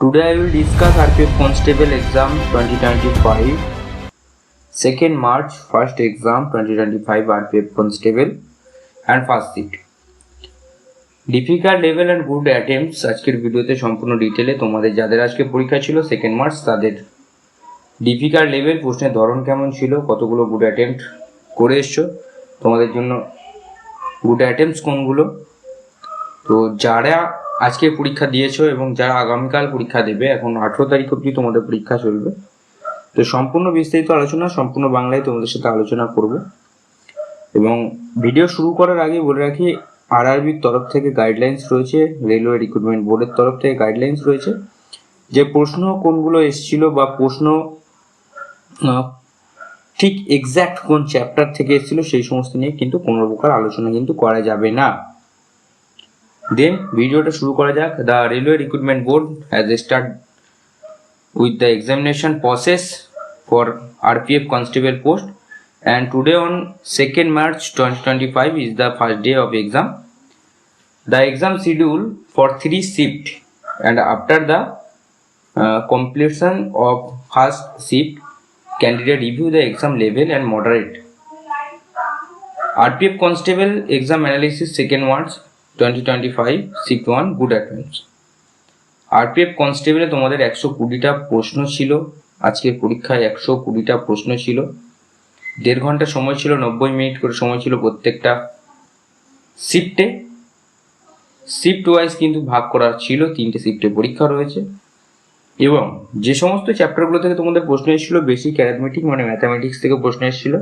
Today I will discuss RPF Constable exam 2025, 2nd March, first exam 2025 RPF Constable and first seat. Difficult level and good attempts আজকের ভিডিওতে সম্পূর্ণ ডিটেলে তোমাদের যাদের আজকে পরীক্ষা ছিল সেকেন্ড মার্চ তাদের ডিফিকাল্ট লেভেল প্রশ্নের ধরন কেমন ছিল কতগুলো গুড অ্যাটেম্পট করে এসছো তোমাদের জন্য গুড অ্যাটেম্পস কোনগুলো তো যারা আজকে পরীক্ষা দিয়েছ এবং যারা আগামীকাল পরীক্ষা দেবে, এখন আঠেরো তারিখ অবধি তোমাদের পরীক্ষা চলবে। তো সম্পূর্ণ বিস্তারিত আলোচনা, সম্পূর্ণ বাংলায় তোমাদের সাথে আলোচনা করব। এবং ভিডিও শুরু করার আগে বলে রাখি আরআরবির তরফ থেকে গাইডলাইন্স রয়েছে রেলওয়ে রিক্রুটমেন্ট বোর্ডের তরফ থেকে গাইডলাইন্স রয়েছে। যে প্রশ্ন কোনগুলো এসেছিল বা প্রশ্ন ঠিক এক্স্যাক্ট কোন চ্যাপ্টার থেকে এসেছিল সেই সমস্ত নিয়ে কিন্তু কোনো প্রকার আলোচনা কিন্তু করা যাবে না। দেন ভিডিওটা শুরু করা যাক the railway recruitment board has start with the examination process for RPF constable post and today on 2nd March 2025 is the first day of exam. The exam schedule for three shift and after the uh, completion of first shift, candidate review the exam level and moderate. RPF Constable exam analysis second March 2025 shift 1 good attempts. RPF কনস্টেবলে তোমাদের একশো কুড়িটা প্রশ্ন ছিল। আজকের পরীক্ষায় একশো কুড়িটা প্রশ্ন ছিল। দেড় ঘণ্টা সময় ছিল, নব্বই মিনিট করে সময় ছিল প্রত্যেকটা শিফটে শিফট ওয়াইজ কিন্তু ভাগ করা ছিল, তিনটে শিফটে পরীক্ষা রয়েছে। এবং যে সমস্ত চ্যাপ্টারগুলো থেকে তোমাদের প্রশ্ন এসেছিল বেসিক অ্যারিথমেটিক মানে ম্যাথামেটিক্স থেকে প্রশ্ন এসেছিল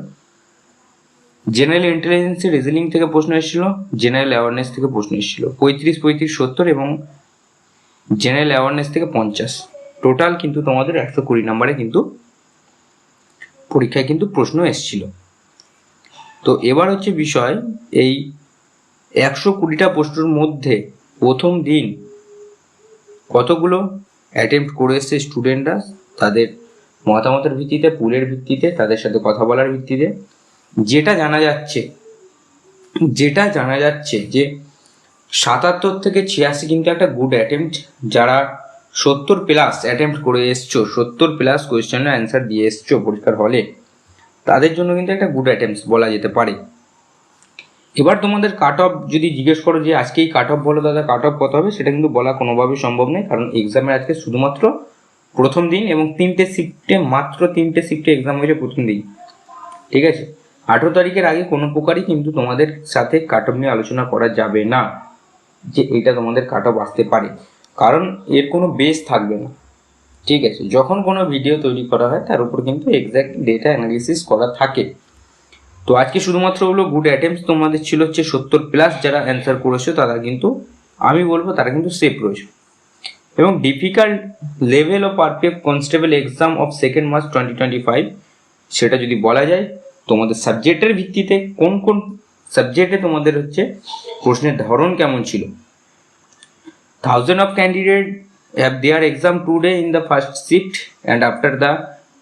জেনারেল ইন্টেলিজেন্সি রিজনিং থেকে প্রশ্ন এসেছিল জেনারেল অ্যাওয়ারনেস থেকে প্রশ্ন এসেছিল। পঁয়ত্রিশ পঁয়ত্রিশ, সত্তর এবং জেনারেল অ্যাওয়ারনেস থেকে পঞ্চাশ। টোটাল কিন্তু তোমাদের একশো কুড়ি নাম্বারে কিন্তু পরীক্ষায় কিন্তু প্রশ্ন এসেছিল। তো এবার হচ্ছে বিষয়, এই একশো কুড়িটা প্রশ্নের মধ্যে প্রথম দিন কতগুলো অ্যাটেম্প্ট করে এসছে স্টুডেন্টরা তাদের মতামতের ভিত্তিতে পুলের ভিত্তিতে, তাদের সাথে কথা বলার ভিত্তিতে। যেটা জানা যাচ্ছে, যেটা জানা যাচ্ছে যে সাতাত্তর থেকে ছিয়াশি কিন্তু একটা গুড অ্যাটেম্পট যারা সত্তর প্লাস অ্যাটেম্পট করে এসছো, সত্তর প্লাস কোয়েশ্চেনের অ্যান্সার দিয়ে এসছো পরীক্ষার হলে তাদের জন্য কিন্তু একটা গুড অ্যাটেম্পস বলা যেতে পারে। এবার তোমাদের কাট অফ যদি জিজ্ঞেস করো যে আজকেই কাট অফ বলো দাদা কাট অফ কত হবে, সেটা কিন্তু বলা কোনোভাবেই সম্ভব নয়, কারণ এক্সামের আজকে শুধুমাত্র প্রথম দিন এবং তিনটে শিফটে মাত্র তিনটে শিফটে এক্সাম হয়েছে প্রথম দিন। ঠিক আছে? আঠেরো তারিখের আগে কোনো প্রকারই কিন্তু তোমাদের সাথে কাট অফ নিয়ে আলোচনা করা যাবে না, যে এটা তোমাদের কাট অফ আসতে পারে। কারণ এর কোনো বেস থাকবে না। ঠিক আছে? যখন কোনো ভিডিও তৈরি করা হয়, তার উপর কিন্তু এক্স্যাক্ট ডেটা অ্যানালিসিস করা থাকে। তো আজকে শুধুমাত্র হলো গুড অ্যাটেম্পস তোমাদের ছিল হচ্ছে সত্তর প্লাস যারা অ্যান্সার করেছ, তারা কিন্তু, আমি বলব তারা কিন্তু সেফ রয়েছে। এবং difficult level of RPF constable exam of second March twenty twenty five সেটা যদি বলা যায় তোমাদের সাবজেক্টের ভিত্তিতে কোন কোন সাবজেক্টে তোমাদের হচ্ছে প্রশ্নের ধরন কেমন ছিল? Thousand of candidate have their exam today in the first shift and after the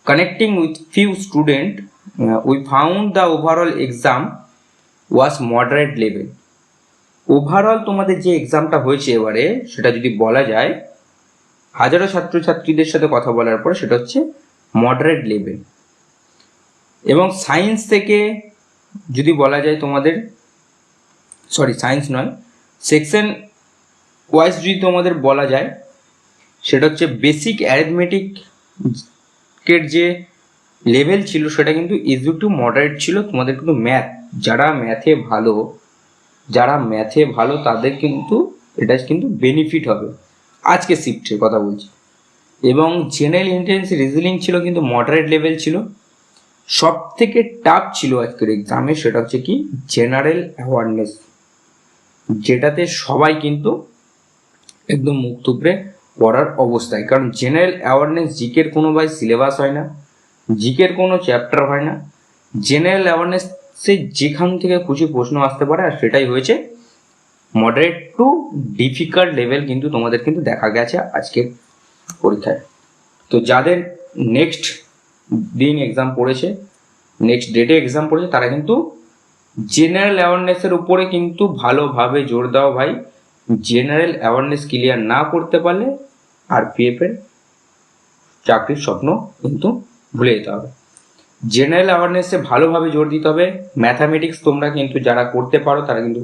connecting with few student we found the overall exam was moderate level overall তোমাদের যে এক্সামটা হয়েছে এবারে, সেটা যদি বলা যায়, হাজারো ছাত্রছাত্রীদের সাথে কথা বলার পর সেটা হচ্ছে মডারেট লেভেল এবং সায়েন্স থেকে যদি বলা যায় তোমাদের সরি সায়েন্স নয় সেকশন ওয়াইজ যদি তোমাদের বলা যায়, সেটা হচ্ছে বেসিক অ্যারিথমেটিকের যে লেভেল ছিল, সেটা কিন্তু ইজি টু মডারেট ছিল। তোমাদের কিন্তু ম্যাথ যারা ম্যাথে ভালো, যারা ম্যাথে ভালো, তাদের কিন্তু এটা কিন্তু বেনিফিট হবে। আজকে শিফটের কথা বলছি। এবং জেনারেল ইন্টেন্স রিজনিং ছিল, কিন্তু মডারেট লেভেল ছিল। সব থেকে টাফ ছিল আজকের এক্সামে সেটা হচ্ছে কি জেনারেল অ্যাওয়ারনেস যেটাতে সবাই কিন্তু একদম মুখ পড়ার অবস্থায়। কারণ জেনারেল অ্যাওয়ারনেস জিকের কোনো ভাই সিলেবাস হয় না জিকের কোনো চ্যাপ্টার হয় না। জেনারেল অ্যাওয়ারনেস সে যেখান থেকে খুশি প্রশ্ন আসতে পারে আর সেটাই হয়েছে মডারেট টু ডিফিকাল্ট লেভেল কিন্তু তোমাদের কিন্তু দেখা গেছে আজকের পরীক্ষায়। তো যাদের নেক্সট দিন এক্সাম পড়েছে নেক্সট ডেটে এক্সাম পড়েছে, তারা কিন্তু জেনারেল অ্যাওয়ারনেসের উপরে কিন্তু ভালোভাবে জোর দাও ভাই। জেনারেল অ্যাওয়ারনেস ক্লিয়ার না করতে পারলে আর পিএফ এর চাকরির স্বপ্ন কিন্তু ভুলে যেতে হবে। জেনারেল অ্যাওয়ারনেসে ভালোভাবে জোর দিতে হবে। ম্যাথামেটিক্স তোমরা কিন্তু যারা করতে পারো, তারা কিন্তু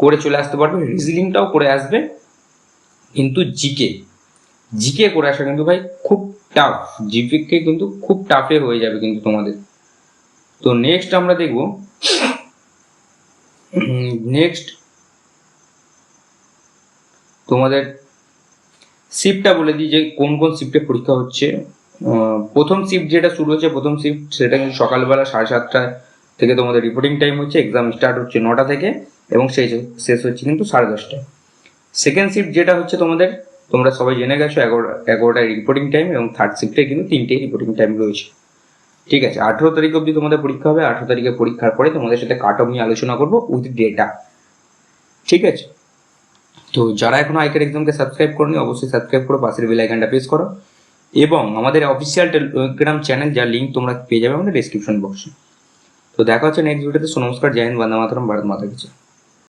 করে চলে আসতে পারবে। রিজনিংটাও করে আসবে। কিন্তু জিকে জিকে করে আসা কিন্তু ভাই খুব টাফ জিপিকে কিন্তু খুব টাফে হয়ে যাবে কিন্তু তোমাদের। তো নেক্সট আমরা দেখব নেক্সট তোমাদের শিফটটা বলে দিই যে কোন কোন শিফটে পরীক্ষা হচ্ছে। প্রথম শিফট যেটা শুরু হচ্ছে, প্রথম শিফট সেটা কিন্তু সকালবেলা সাড়ে সাতটা থেকে তোমাদের রিপোর্টিং টাইম হচ্ছে এক্সাম স্টার্ট হচ্ছে নটা থেকে এবং শেষ শেষ হচ্ছে কিন্তু সাড়ে দশটায়। সেকেন্ড শিফট যেটা হচ্ছে তোমাদের তোমরা সবাই জেনে গেছো এগারোটা এগারোটায় রিপোর্টিং টাইম এবং থার্ড শিফটে কিন্তু তিনটেই রিপোর্টিং টাইম রয়েছে। ঠিক আছে, আঠেরো তারিখ অবধি তোমাদের পরীক্ষা হবে, আঠেরো তারিখে পরীক্ষার পরে তোমাদের সাথে কাট অফ নিয়ে আলোচনা করব উইথ ডেটা ঠিক আছে? তো যারা এখনও আইকার এক্সামকে সাবস্ক্রাইব করনি, অবশ্যই সাবস্ক্রাইব করো, পাশের বেল আইকনটা প্রেস করো। এবং আমাদের অফিসিয়াল টেলিগ্রাম চ্যানেল যার লিঙ্ক তোমরা পেয়ে যাবে আমাদের ডিসক্রিপশন বক্সে তো দেখা হচ্ছে নেক্সট ভিডিওতে নমস্কার, জয় হিন্দ, বন্দে মাতরম, ভারত মাতা কিছু